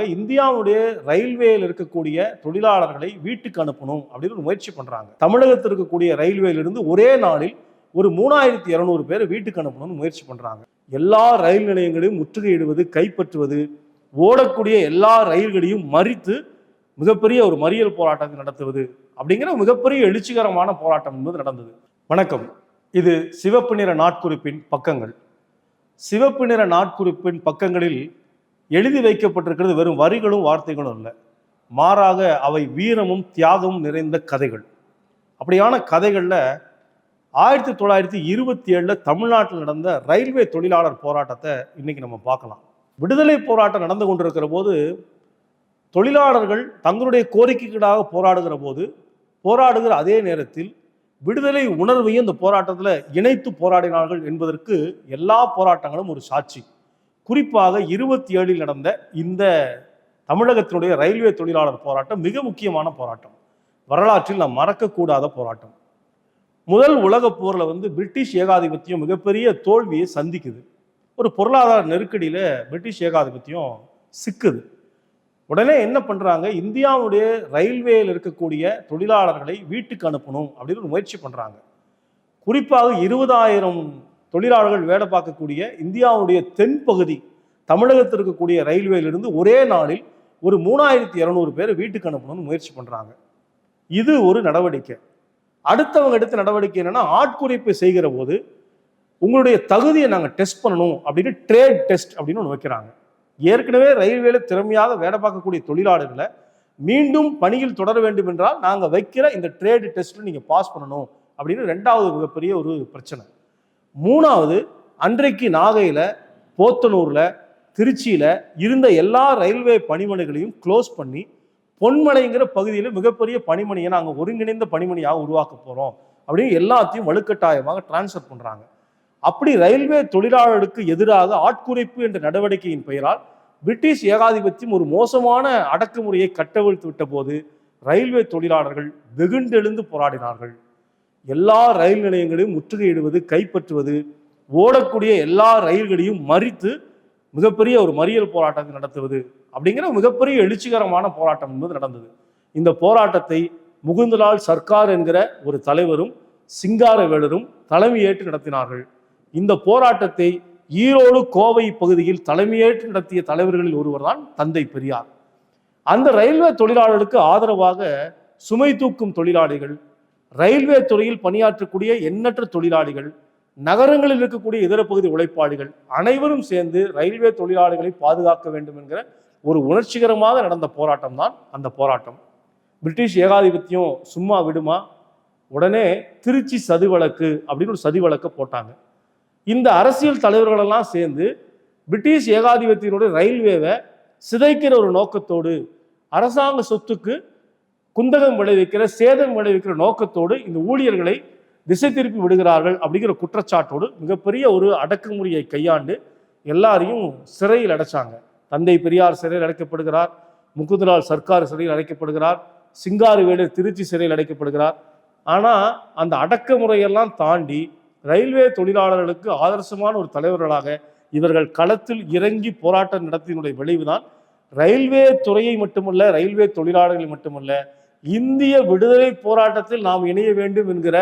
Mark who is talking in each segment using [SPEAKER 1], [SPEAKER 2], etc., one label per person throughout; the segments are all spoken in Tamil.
[SPEAKER 1] இந்தியாவுடைய ரயில்வேயில் இருக்கக்கூடிய தொழிலாளர்களை வீட்டுக்கு அனுப்பணும் அப்படின்னு ஒரு முயற்சி பண்றாங்க. தமிழகத்தில் இருக்கக்கூடிய ரயில்வேலிருந்து ஒரே நாளில் ஒரு மூணாயிரத்தி இருநூறு பேர் வீட்டுக்கு அனுப்பணும்னு முயற்சி பண்றாங்க. எல்லா ரயில் நிலையங்களையும் முற்றுகையிடுவது கைப்பற்றுவது ஓடக்கூடிய எல்லா ரயில்களையும் மறித்து மிகப்பெரிய ஒரு மறியல் போராட்டத்தை நடத்துவது அப்படிங்கிற மிகப்பெரிய எழுச்சிகரமான போராட்டம் என்பது நடந்தது. வணக்கம். இது சிவப்பு நிற நாட்குறிப்பின் பக்கங்கள். சிவப்பு நிற நாட்குறிப்பின் பக்கங்களில் எழுதி வைக்கப்பட்டிருக்கிறது வெறும் வரிகளும் வார்த்தைகளும் இல்லை மாறாக அவை வீரமும் தியாகமும் நிறைந்த கதைகள். அப்படியான கதைகளில் ஆயிரத்தி தொள்ளாயிரத்தி இருபத்தி ஏழில் தமிழ்நாட்டில் நடந்த ரயில்வே தொழிலாளர் போராட்டத்தை இன்னைக்கு நம்ம பார்க்கலாம். விடுதலை போராட்டம் நடந்து கொண்டிருக்கிற போது தொழிலாளர்கள் தங்களுடைய கோரிக்கைகளாக போராடுகிற போது போராடுகிற அதே நேரத்தில் விடுதலை உணர்வையும் இந்த போராட்டத்தில் இணைத்து போராடினார்கள் என்பதற்கு எல்லா போராட்டங்களும் ஒரு சாட்சி. குறிப்பாக இருபத்தி ஏழில் நடந்த இந்த தமிழகத்தினுடைய ரயில்வே தொழிலாளர் போராட்டம் மிக முக்கியமான போராட்டம். வரலாற்றில் நாம் மறக்கக்கூடாத போராட்டம். முதல் உலக போரில் வந்து பிரிட்டிஷ் ஏகாதிபத்தியம் மிகப்பெரிய தோல்வியை சந்திக்குது. ஒரு பொருளாதார நெருக்கடியில் பிரிட்டிஷ் ஏகாதிபத்தியம் சிக்குது. உடனே என்ன பண்ணுறாங்க இந்தியாவுடைய ரயில்வேயில் இருக்கக்கூடிய தொழிலாளர்களை வீட்டுக்கு அனுப்பணும் அப்படின்னு ஒரு முயற்சி பண்ணுறாங்க குறிப்பாக இருபதாயிரம் தொழிலாளர்கள் வேலை பார்க்கக்கூடிய இந்தியாவுடைய தென்பகுதி தமிழகத்தில் இருக்கக்கூடிய ரயில்வேலிருந்து ஒரே நாளில் ஒரு மூணாயிரத்தி இரநூறு பேர் வீட்டுக்கு அனுப்பணும்னு முயற்சி பண்ணுறாங்க இது ஒரு நடவடிக்கை. அடுத்தவங்க எடுத்த நடவடிக்கை என்னென்னா ஆட்குறைப்பு செய்கிற போது உங்களுடைய தகுதியை நாங்கள் டெஸ்ட் பண்ணணும் அப்படின்னு ட்ரேட் டெஸ்ட் அப்படின்னு ஒன்று வைக்கிறாங்க. ஏற்கனவே ரயில்வேல திறமையாக வேலை பார்க்கக்கூடிய தொழிலாளர்களை மீண்டும் பணியில் தொடர வேண்டும் என்றால் நாங்கள் வைக்கிற இந்த ட்ரேட் டெஸ்ட்டில் நீங்கள் பாஸ் பண்ணணும் அப்படின்னு ரெண்டாவது மிகப்பெரிய ஒரு பிரச்சனை. மூணாவது அன்றைக்கு நாகையில் போத்தனூரில் திருச்சியில் இருந்த எல்லா ரயில்வே பணிமனைகளையும் க்ளோஸ் பண்ணி பொன்மலைங்கிற பகுதியில் மிகப்பெரிய பணிமனையை நாங்கள் ஒருங்கிணைந்த பணிமனையாக உருவாக்க போகிறோம் அப்படின்னு எல்லாத்தையும் வலுக்கட்டாயமாக டிரான்ஸ்ஃபர் பண்ணுறாங்க அப்படி ரயில்வே தொழிலாளர்களுக்கு எதிராக ஆட்குறைப்பு என்ற நடவடிக்கையின் பெயரால் பிரிட்டிஷ் ஏகாதிபத்தியம் ஒரு மோசமான அடக்குமுறையை கட்டவிழ்த்து விட்ட போது ரயில்வே தொழிலாளர்கள் வெகுண்டெழுந்து போராடினார்கள். எல்லா ரயில் நிலையங்களையும் முற்றுகையிடுவது கைப்பற்றுவது ஓடக்கூடிய எல்லா ரயில்களையும் மறித்து மிகப்பெரிய ஒரு மறியல் போராட்டத்தை நடத்துவது அப்படிங்கிற மிகப்பெரிய எழுச்சிகரமான போராட்டம் என்பது நடந்தது. இந்த போராட்டத்தை முகுந்தலால் சர்க்கார் என்கிற ஒரு தலைவரும் சிங்காரவேலரும் தலைமையேற்று நடத்தினார்கள். இந்த போராட்டத்தை ஈரோடு கோவை பகுதியில் தலைமையேற்று நடத்திய தலைவர்களில் ஒருவர் தான் தந்தை பெரியார். அந்த ரயில்வே தொழிலாளர்களுக்கு ஆதரவாக சுமை தூக்கும் தொழிலாளிகள் ரயில்வே துறையில் பணியாற்றக்கூடிய எண்ணற்ற தொழிலாளிகள் நகரங்களில் இருக்கக்கூடிய இதர பகுதி உழைப்பாளிகள் அனைவரும் சேர்ந்து ரயில்வே தொழிலாளிகளை பாதுகாக்க வேண்டும் என்கிற ஒரு உணர்ச்சிகரமாக நடந்த போராட்டம் தான் அந்த போராட்டம். பிரிட்டிஷ் ஏகாதிபத்தியம் சும்மா விடுமா? உடனே திருச்சி சதி வழக்கு அப்படின்னு ஒரு சதி வழக்கை போட்டாங்க. இந்த அரசியல் தலைவர்களெல்லாம் சேர்ந்து பிரிட்டிஷ் ஏகாதிபத்தியனுடைய ரயில்வேவை சிதைக்கிற ஒரு நோக்கத்தோடு அரசாங்க சொத்துக்கு குந்தகம் விளைவிக்கிற சேதம் விளைவிக்கிற நோக்கத்தோடு இந்த ஊழியர்களை திசை திருப்பி விடுகிறார்கள் அப்படிங்கிற குற்றச்சாட்டோடு மிகப்பெரிய ஒரு அடக்குமுறையை கையாண்டு எல்லாரையும் சிறையில் அடைச்சாங்க. தந்தை பெரியார் சிறையில் அடைக்கப்படுகிறார் முகுந்தலால் சர்க்கார் சிறையில் அடைக்கப்படுகிறார் சிங்காரவேலு திருச்சி சிறையில் அடைக்கப்படுகிறார். ஆனால் அந்த அடக்குமுறையெல்லாம் தாண்டி ரயில்வே தொழிலாளர்களுக்கு ஆதர்சமான ஒரு தலைவர்களாக இவர்கள் களத்தில் இறங்கி போராட்டம் நடத்தினுடைய விளைவுதான் ரயில்வே துறையை மட்டுமல்ல ரயில்வே தொழிலாளர்களை மட்டுமல்ல இந்திய விடுதலை போராட்டத்தில் நாம் இணைய வேண்டும் என்கிற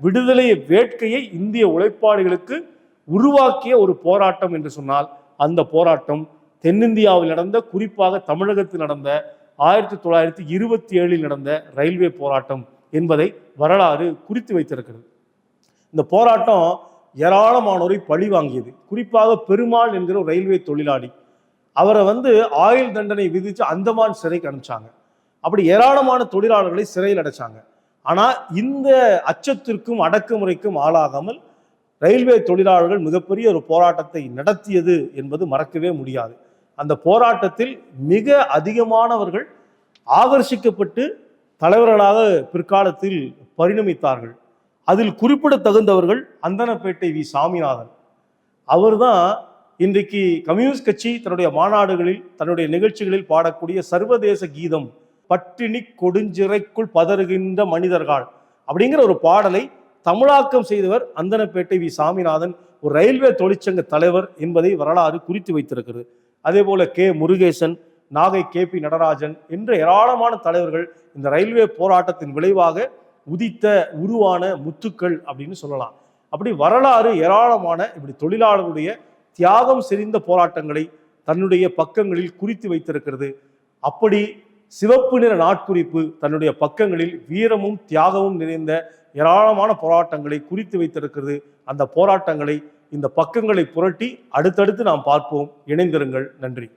[SPEAKER 1] விடுதலை வேட்கையை இந்திய உழைப்பாளிகளுக்கு உருவாக்கிய ஒரு போராட்டம் என்று சொன்னால் அந்த போராட்டம் தென்னிந்தியாவில் நடந்த குறிப்பாக தமிழகத்தில் நடந்த ஆயிரத்தி தொள்ளாயிரத்தி இருபத்தி ஏழில் நடந்த ரயில்வே போராட்டம் என்பதை வரலாறு குறித்து வைத்திருக்கிறது. இந்த போராட்டம் ஏராளமானோரை பழி வாங்கியது. குறிப்பாக பெருமாள் என்கிற ஒரு ரயில்வே தொழிலாளி. அவரை வந்து ஆயுள் தண்டனை விதித்து அந்தமான் சிறைக்கு அனுப்பிச்சாங்க. அப்படி ஏராளமான தொழிலாளர்களை சிறையில் அடைச்சாங்க. ஆனால் இந்த அச்சத்திற்கும் அடக்குமுறைக்கும் ஆளாகாமல் ரயில்வே தொழிலாளர்கள் மிகப்பெரிய ஒரு போராட்டத்தை நடத்தியது என்பது மறக்கவே முடியாது. அந்த போராட்டத்தில் மிக அதிகமானவர்கள் ஆகர்ஷிக்கப்பட்டு தலைவர்களாக பிற்காலத்தில் பரிணமித்தார்கள். அதில் குறிப்பிடத்தகுந்தவர்கள் அந்தனப்பேட்டை வி. சாமிநாதன். அவர்தான் இன்றைக்கு கம்யூனிஸ்ட் கட்சி தன்னுடைய மாநாடுகளில் தன்னுடைய நிகழ்ச்சிகளில் பாடக்கூடிய சர்வதேச கீதம் பட்டினி கொடுஞ்சிறைக்குள் பதறுகின்ற மனிதர்கள். அப்படிங்கிற ஒரு பாடலை தமிழாக்கம் செய்தவர் அந்தனப்பேட்டை வி. சாமிநாதன் ஒரு ரயில்வே தொழிற்சங்க தலைவர் என்பதை வரலாறு குறித்து வைத்திருக்கிறது. அதே போல K. Murugesan Nagai K. P. Natarajan என்ற ஏராளமான தலைவர்கள் இந்த ரயில்வே போராட்டத்தின் விளைவாக உதித்த உருவான முத்துக்கள் அப்படின்னு சொல்லலாம். அப்படி வரலாறு ஏராளமான இப்படி தொழிலாளருடைய தியாகம் செறிந்த போராட்டங்களை தன்னுடைய பக்கங்களில் குறித்து வைத்திருக்கிறது. அப்படி சிவப்பு நிற நாட்குறிப்பு தன்னுடைய பக்கங்களில் வீரமும் தியாகமும் நிறைந்த ஏராளமான போராட்டங்களை குறித்து வைத்திருக்கிறது. அந்த போராட்டங்களை இந்த பக்கங்களை புரட்டி அடுத்தடுத்து நாம் பார்ப்போம். இணைந்திருங்கள். நன்றி.